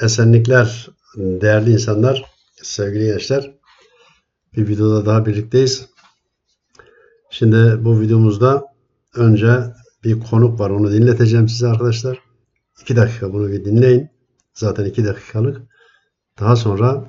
Esenlikler değerli insanlar, sevgili gençler. Bir videoda daha birlikteyiz. Şimdi bu videomuzda önce bir konuk var. Onu dinleteceğim size arkadaşlar. İki dakika bunu bir dinleyin. Zaten iki dakikalık. Daha sonra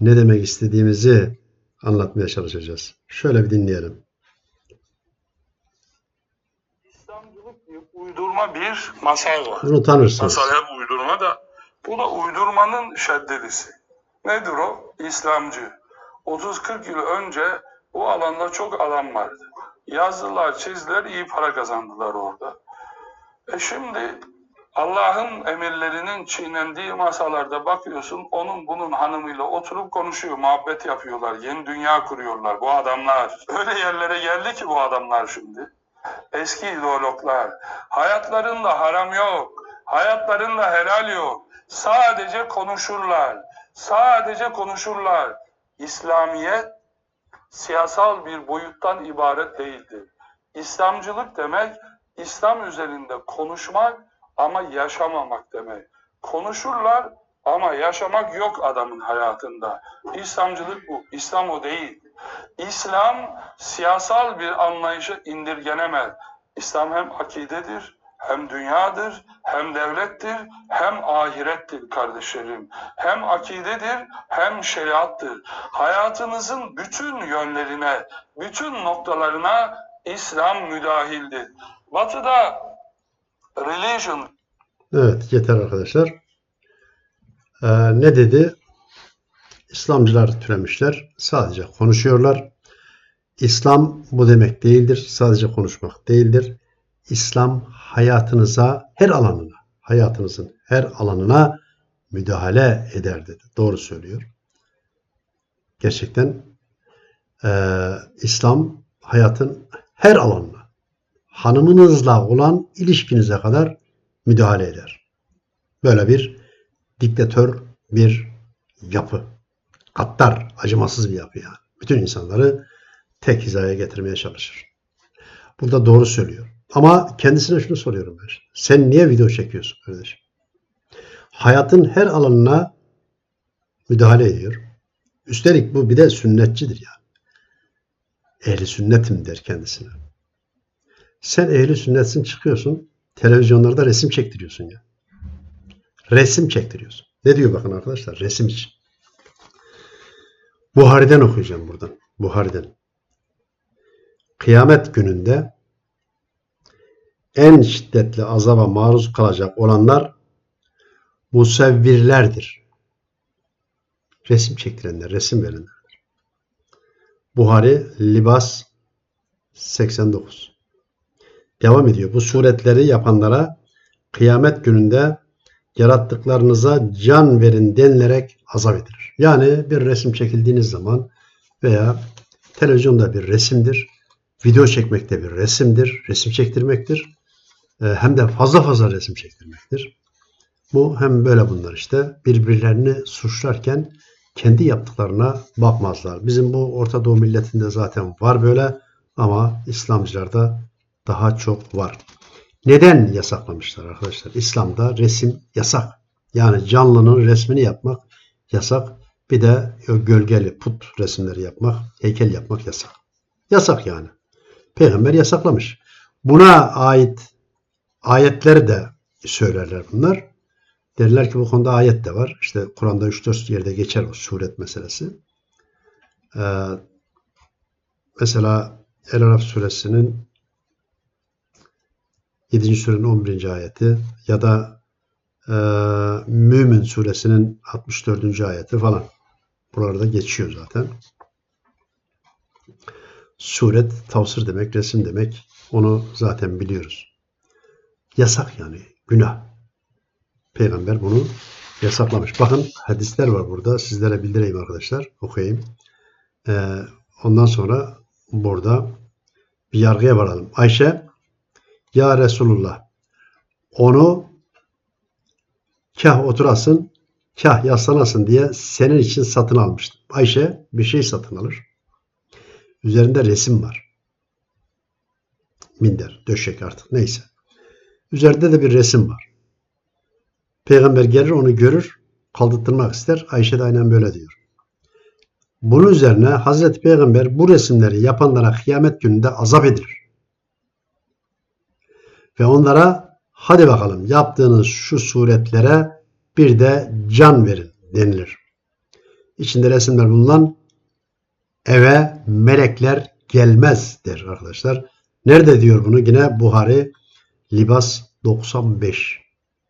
ne demek istediğimizi anlatmaya çalışacağız. Şöyle bir dinleyelim. İslamcılık diye uydurma bir masal var. Bunu tanırsınız. Masal hep uydurma da bu da uydurmanın şeddelisi. Nedir o? İslamcı. 30-40 yıl önce bu alanda çok adam vardı. Yazdılar, çizdiler, iyi para kazandılar orada. E şimdi Allah'ın emirlerinin çiğnendiği masalarda bakıyorsun onun bunun hanımıyla oturup konuşuyor, muhabbet yapıyorlar, yeni dünya kuruyorlar bu adamlar. Öyle yerlere geldi ki bu adamlar şimdi. Eski ideologlar. Hayatlarında haram yok. Hayatlarında helal yok. Sadece konuşurlar. Sadece konuşurlar. İslamiyet siyasal bir boyuttan ibaret değildir. İslamcılık demek İslam üzerinde konuşmak ama yaşamamak demek. Konuşurlar ama yaşamak yok adamın hayatında. İslamcılık bu. İslam o değil. İslam siyasal bir anlayışa indirgenemez. İslam hem akidedir, hem dünyadır, hem devlettir, hem ahirettir kardeşlerim. Hem akidedir, hem şeriattır. Hayatınızın bütün yönlerine, bütün noktalarına İslam müdahildir. Batı'da religion Evet yeter arkadaşlar. Ee, ne dedi? İslamcılar türemişler. Sadece konuşuyorlar. İslam bu demek değildir. Sadece konuşmak değildir. İslam hayatınıza her alanına, hayatınızın her alanına müdahale eder dedi. Doğru söylüyor. Gerçekten eee, İslam hayatın her alanına, hanımınızla olan ilişkinize kadar müdahale eder. Böyle bir diktatör bir yapı. Kattar, acımasız bir yapı yani. Bütün insanları tek hizaya getirmeye çalışır. Burada doğru söylüyor. Ama kendisine şunu soruyorum ben. Sen niye video çekiyorsun kardeşim? Hayatın her alanına müdahale ediyor. Üstelik bu bir de sünnetçidir yani. Ehli sünnetim der kendisine. Sen ehli sünnetsin çıkıyorsun. Televizyonlarda resim çektiriyorsun ya. Resim çektiriyorsun. Ne diyor bakın arkadaşlar? Resim için. Buhari'den okuyacağım buradan. Buhari'den. Kıyamet gününde en şiddetli azaba maruz kalacak olanlar musevvirlerdir. Resim çektirenler, resim verenler. Buhari Libas 89. Devam ediyor. Bu suretleri yapanlara kıyamet gününde yarattıklarınıza can verin denilerek azap edilir. Yani bir resim çekildiğiniz zaman veya televizyonda bir resimdir, video çekmek de bir resimdir, resim çektirmektir. Ee, Hem de fazla fazla resim çektirmektir. Bu hem böyle bunlar işte birbirlerini suçlarken kendi yaptıklarına bakmazlar. Bizim bu Orta Doğu milletinde zaten var böyle ama İslamcılarda daha çok var. Neden yasaklamışlar arkadaşlar? İslam'da resim yasak. Yani canlının resmini yapmak yasak. Bir de gölgeli put resimleri yapmak, heykel yapmak yasak. Yasak yani. Peygamber yasaklamış. Buna ait ayetleri de söylerler bunlar. Derler ki bu konuda ayet de var. İşte Kur'an'da 3-4 yerde geçer o suret meselesi. Ee, mesela El-Araf suresinin 7. surenin 11. ayeti ya da e, Mümin suresinin 64. ayeti falan. Buralarda geçiyor zaten. Suret tavsır demek, resim demek. Onu zaten biliyoruz. Yasak yani. Günah. Peygamber bunu yasaklamış. Bakın hadisler var burada. Sizlere bildireyim arkadaşlar. Okuyayım. Ee, ondan sonra burada bir yargıya varalım. Ayşe Ya Resulullah onu kah oturasın kah yaslanasın diye senin için satın almıştım. Ayşe bir şey satın alır. Üzerinde resim var. Minder, döşek artık neyse. Üzerinde de bir resim var. Peygamber gelir onu görür. kaldırtmak ister. Ayşe de aynen böyle diyor. Bunun üzerine Hazreti Peygamber bu resimleri yapanlara kıyamet gününde azap edilir. Ve onlara hadi bakalım yaptığınız şu suretlere bir de can verin denilir. İçinde resimler bulunan eve melekler gelmez der arkadaşlar. Nerede diyor bunu? Yine Buhari Libas 95.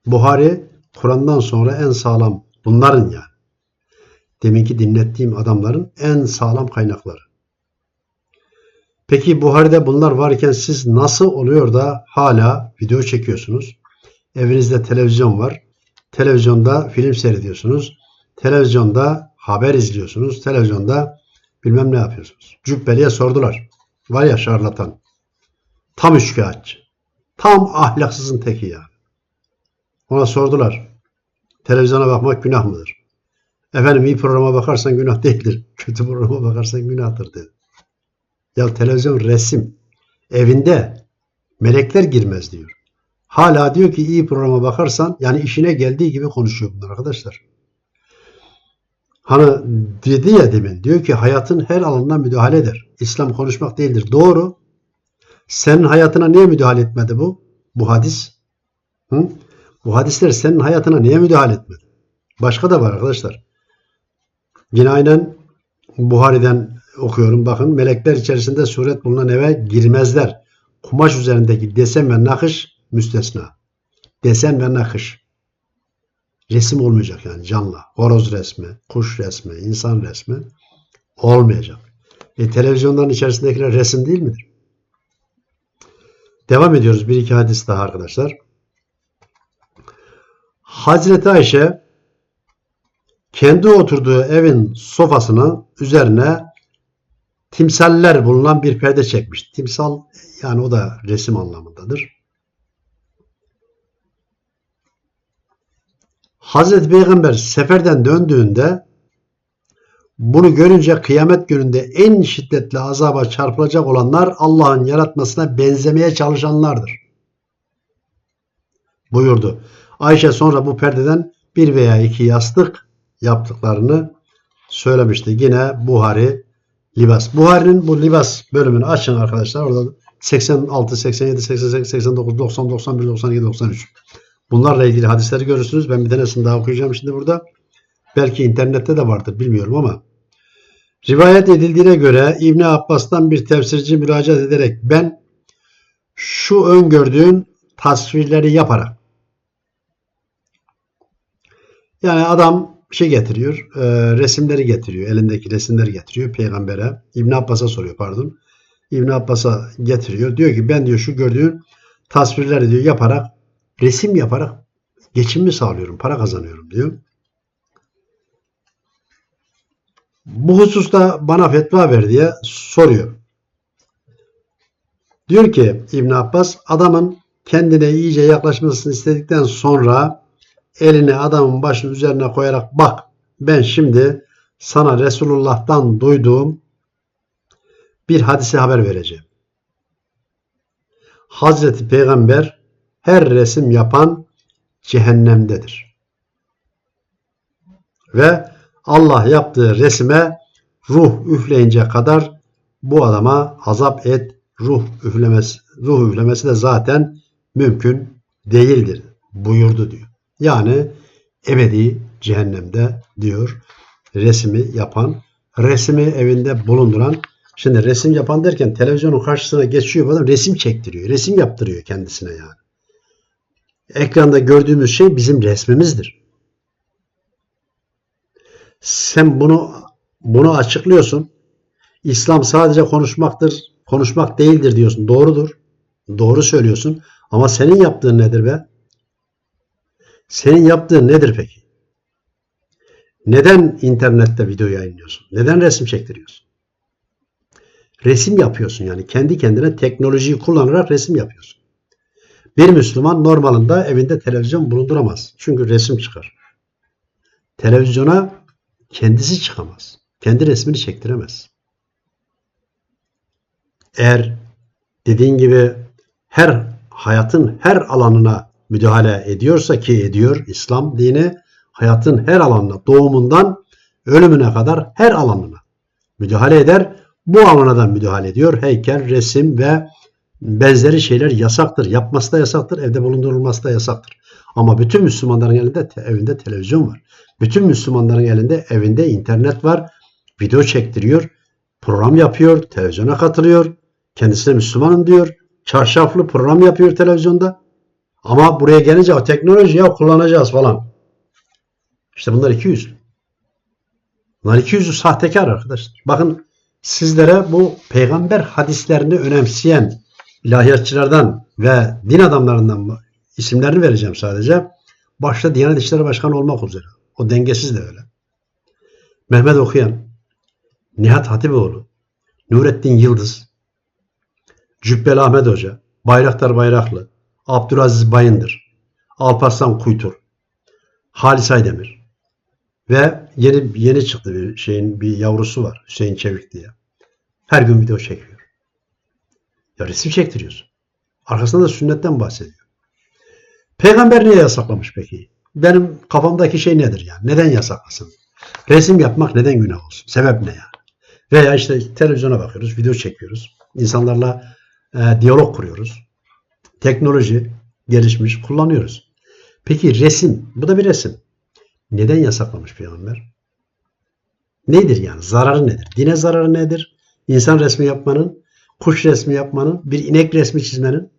Buhari Kur'an'dan sonra en sağlam bunların yani. Deminki dinlettiğim adamların en sağlam kaynakları. Peki Buhari'de bunlar varken siz nasıl oluyor da hala video çekiyorsunuz? Evinizde televizyon var. Televizyonda film seyrediyorsunuz. Televizyonda haber izliyorsunuz. Televizyonda bilmem ne yapıyorsunuz. Cübbeli'ye sordular. Var ya şarlatan. Tam üçkağıtçı. Tam ahlaksızın teki ya. Ona sordular. Televizyona bakmak günah mıdır? Efendim iyi programa bakarsan günah değildir. Kötü programa bakarsan günahtır dedi. Ya televizyon resim. Evinde melekler girmez diyor. Hala diyor ki iyi programa bakarsan yani işine geldiği gibi konuşuyor bunlar arkadaşlar. Hani dedi ya demin diyor ki hayatın her alanına müdahale eder. İslam konuşmak değildir. Doğru. Senin hayatına niye müdahale etmedi bu? Bu hadis. Hı? Bu hadisler senin hayatına niye müdahale etmedi? Başka da var arkadaşlar. Yine aynen Buhari'den okuyorum. Bakın melekler içerisinde suret bulunan eve girmezler. Kumaş üzerindeki desen ve nakış müstesna. Desen ve nakış. Resim olmayacak yani canlı. Horoz resmi, kuş resmi, insan resmi olmayacak. E, televizyonların içerisindekiler resim değil midir? Devam ediyoruz. Bir iki hadis daha arkadaşlar. Hazreti Ayşe kendi oturduğu evin sofasını üzerine timsaller bulunan bir perde çekmiş. Timsal yani o da resim anlamındadır. Hazreti Peygamber seferden döndüğünde bunu görünce kıyamet gününde en şiddetli azaba çarpılacak olanlar Allah'ın yaratmasına benzemeye çalışanlardır. Buyurdu. Ayşe sonra bu perdeden bir veya iki yastık yaptıklarını söylemişti. Yine Buhari Libas. Buhari'nin bu Libas bölümünü açın arkadaşlar. Orada 86, 87, 88, 89, 90, 91, 92, 93. Bunlarla ilgili hadisleri görürsünüz. Ben bir tanesini daha okuyacağım şimdi burada. Belki internette de vardır bilmiyorum ama. Rivayet edildiğine göre İbni Abbas'tan bir tefsirci müracaat ederek ben şu öngördüğün tasvirleri yaparak yani adam şey getiriyor, e, resimleri getiriyor, elindeki resimleri getiriyor peygambere. İbn Abbas'a soruyor pardon. İbn Abbas'a getiriyor. Diyor ki ben diyor şu gördüğün tasvirleri diyor yaparak, resim yaparak geçimimi sağlıyorum, para kazanıyorum diyor. Bu hususta bana fetva ver diye soruyor. Diyor ki İbn Abbas adamın kendine iyice yaklaşmasını istedikten sonra elini adamın başının üzerine koyarak bak ben şimdi sana Resulullah'tan duyduğum bir hadise haber vereceğim. Hazreti Peygamber her resim yapan cehennemdedir. Ve Allah yaptığı resime ruh üfleyince kadar bu adama azap et ruh üflemesi ruh üflemesi de zaten mümkün değildir buyurdu diyor. Yani ebedi cehennemde diyor resmi yapan, resmi evinde bulunduran. Şimdi resim yapan derken televizyonun karşısına geçiyor bu adam resim çektiriyor. Resim yaptırıyor kendisine yani. Ekranda gördüğümüz şey bizim resmimizdir. Sen bunu bunu açıklıyorsun. İslam sadece konuşmaktır, konuşmak değildir diyorsun. Doğrudur. Doğru söylüyorsun. Ama senin yaptığın nedir be? Senin yaptığın nedir peki? Neden internette video yayınlıyorsun? Neden resim çektiriyorsun? Resim yapıyorsun yani. Kendi kendine teknolojiyi kullanarak resim yapıyorsun. Bir Müslüman normalinde evinde televizyon bulunduramaz. Çünkü resim çıkar. Televizyona kendisi çıkamaz. Kendi resmini çektiremez. Eğer dediğin gibi her hayatın her alanına müdahale ediyorsa ki ediyor İslam dini hayatın her alanına, doğumundan ölümüne kadar her alanına müdahale eder. Bu alana da müdahale ediyor. Heykel, resim ve benzeri şeyler yasaktır. Yapması da yasaktır, evde bulundurulması da yasaktır. Ama bütün Müslümanların elinde evinde televizyon var. Bütün Müslümanların elinde evinde internet var. Video çektiriyor, program yapıyor, televizyona katılıyor. Kendisine Müslümanım diyor. Çarşaflı program yapıyor televizyonda. Ama buraya gelince o teknoloji ya kullanacağız falan. İşte bunlar 200. Bunlar 200'ü sahtekar arkadaşlar. Bakın sizlere bu peygamber hadislerini önemseyen ilahiyatçılardan ve din adamlarından isimlerini vereceğim sadece. Başta Diyanet İşleri Başkanı olmak üzere. O dengesiz de öyle. Mehmet Okuyan, Nihat Hatipoğlu, Nurettin Yıldız, Cübbeli Ahmet Hoca, Bayraktar Bayraklı, Abdülaziz Bayındır, Alparslan Kuytur, Halis Aydemir ve yeni yeni çıktı bir şeyin bir yavrusu var Hüseyin Çevik diye. Her gün video çekiyor. Ya resim çektiriyorsun. Arkasında da sünnetten bahsediyor. Peygamber niye yasaklamış peki? Benim kafamdaki şey nedir yani? Neden yasaklasın? Resim yapmak neden günah olsun? Sebep ne yani? Veya işte televizyona bakıyoruz, video çekiyoruz. İnsanlarla e, diyalog kuruyoruz. Teknoloji gelişmiş, kullanıyoruz. Peki resim, bu da bir resim. Neden yasaklamış peygamber? Nedir yani? Zararı nedir? Dine zararı nedir? İnsan resmi yapmanın, kuş resmi yapmanın, bir inek resmi çizmenin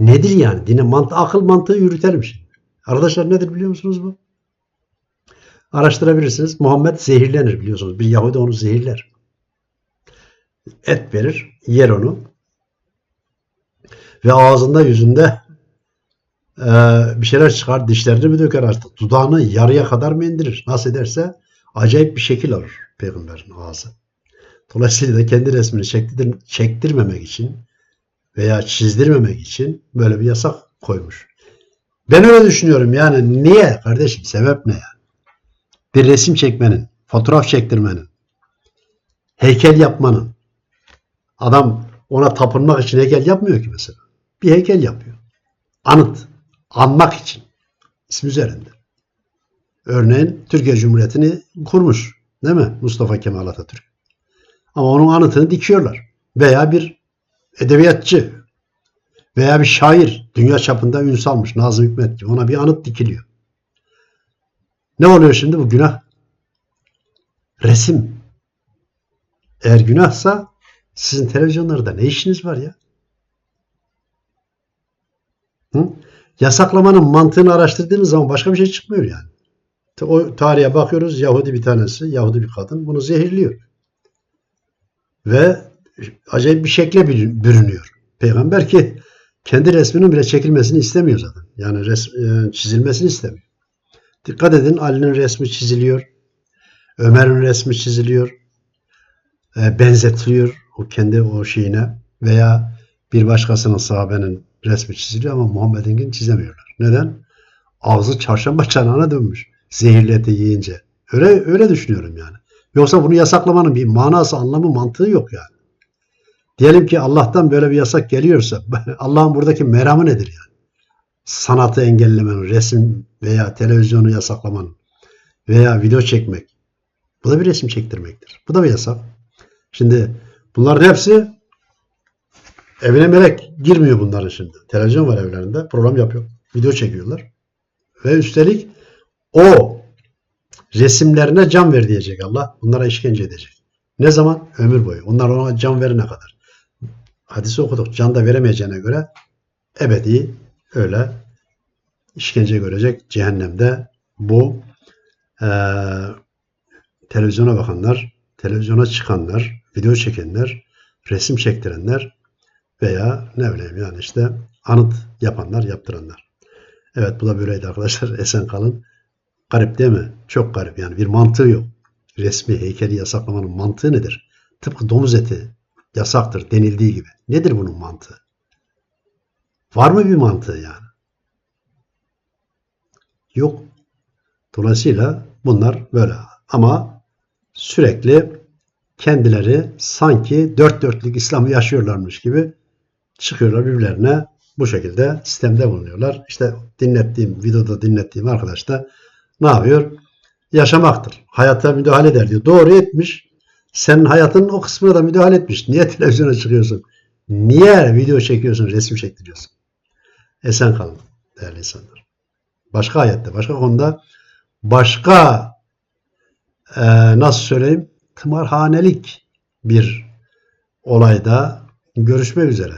nedir yani? Dine mantı, akıl mantığı yürütelim şimdi. Arkadaşlar nedir biliyor musunuz bu? Araştırabilirsiniz. Muhammed zehirlenir biliyorsunuz. Bir Yahudi onu zehirler. Et verir, yer onu. Ve ağzında yüzünde e, bir şeyler çıkar, dişlerini mi döker artık, dudağını yarıya kadar mı indirir? Nasıl ederse acayip bir şekil alır peygamberin ağzı. Dolayısıyla da kendi resmini çektir, çektirmemek için veya çizdirmemek için böyle bir yasak koymuş. Ben öyle düşünüyorum yani niye kardeşim sebep ne yani? Bir resim çekmenin, fotoğraf çektirmenin, heykel yapmanın adam ona tapınmak için heykel yapmıyor ki mesela. Bir heykel yapıyor. Anıt, anmak için ismi üzerinde. Örneğin Türkiye Cumhuriyeti'ni kurmuş. Değil mi? Mustafa Kemal Atatürk. Ama onun anıtını dikiyorlar. Veya bir edebiyatçı veya bir şair dünya çapında ün salmış Nazım Hikmet gibi. Ona bir anıt dikiliyor. Ne oluyor şimdi bu günah? Resim. Eğer günahsa sizin televizyonlarda ne işiniz var ya? Hı? Yasaklamanın mantığını araştırdığınız zaman başka bir şey çıkmıyor yani. O tarihe bakıyoruz Yahudi bir tanesi, Yahudi bir kadın bunu zehirliyor. Ve acayip bir şekle bürünüyor. Peygamber ki kendi resminin bile çekilmesini istemiyor zaten. Yani resm, çizilmesini istemiyor. Dikkat edin Ali'nin resmi çiziliyor. Ömer'in resmi çiziliyor. E, benzetiliyor o kendi o şeyine veya bir başkasının sahabenin resmi çiziliyor ama Muhammed'inkini çizemiyorlar. Neden? Ağzı çarşamba çanağına dönmüş. Zehirli eti yiyince. Öyle, öyle düşünüyorum yani. Yoksa bunu yasaklamanın bir manası, anlamı, mantığı yok yani. Diyelim ki Allah'tan böyle bir yasak geliyorsa Allah'ın buradaki meramı nedir yani? Sanatı engellemenin, resim veya televizyonu yasaklamanın veya video çekmek. Bu da bir resim çektirmektir. Bu da bir yasak. Şimdi bunların hepsi evine melek girmiyor bunların şimdi. Televizyon var evlerinde. Program yapıyor. Video çekiyorlar. Ve üstelik o resimlerine can ver diyecek Allah. Bunlara işkence edecek. Ne zaman? Ömür boyu. Onlar ona can verene kadar. Hadisi okuduk. Can da veremeyeceğine göre ebedi öyle işkence görecek cehennemde bu e, televizyona bakanlar, televizyona çıkanlar, video çekenler, resim çektirenler veya ne bileyim yani işte anıt yapanlar, yaptıranlar. Evet bu da böyleydi arkadaşlar. Esen kalın. Garip değil mi? Çok garip yani bir mantığı yok. Resmi heykeli yasaklamanın mantığı nedir? Tıpkı domuz eti yasaktır denildiği gibi. Nedir bunun mantığı? Var mı bir mantığı yani? Yok. Dolayısıyla bunlar böyle. Ama sürekli kendileri sanki dört dörtlük İslam'ı yaşıyorlarmış gibi çıkıyorlar birbirlerine bu şekilde sistemde bulunuyorlar. İşte dinlettiğim, videoda dinlettiğim arkadaş da ne yapıyor? Yaşamaktır. Hayata müdahale eder diyor. Doğru etmiş. Senin hayatın o kısmına da müdahale etmiş. Niye televizyona çıkıyorsun? Niye video çekiyorsun, resim çektiriyorsun? Esen kalın değerli insanlar. Başka ayette, başka konuda başka e, nasıl söyleyeyim tımarhanelik bir olayda görüşmek üzere.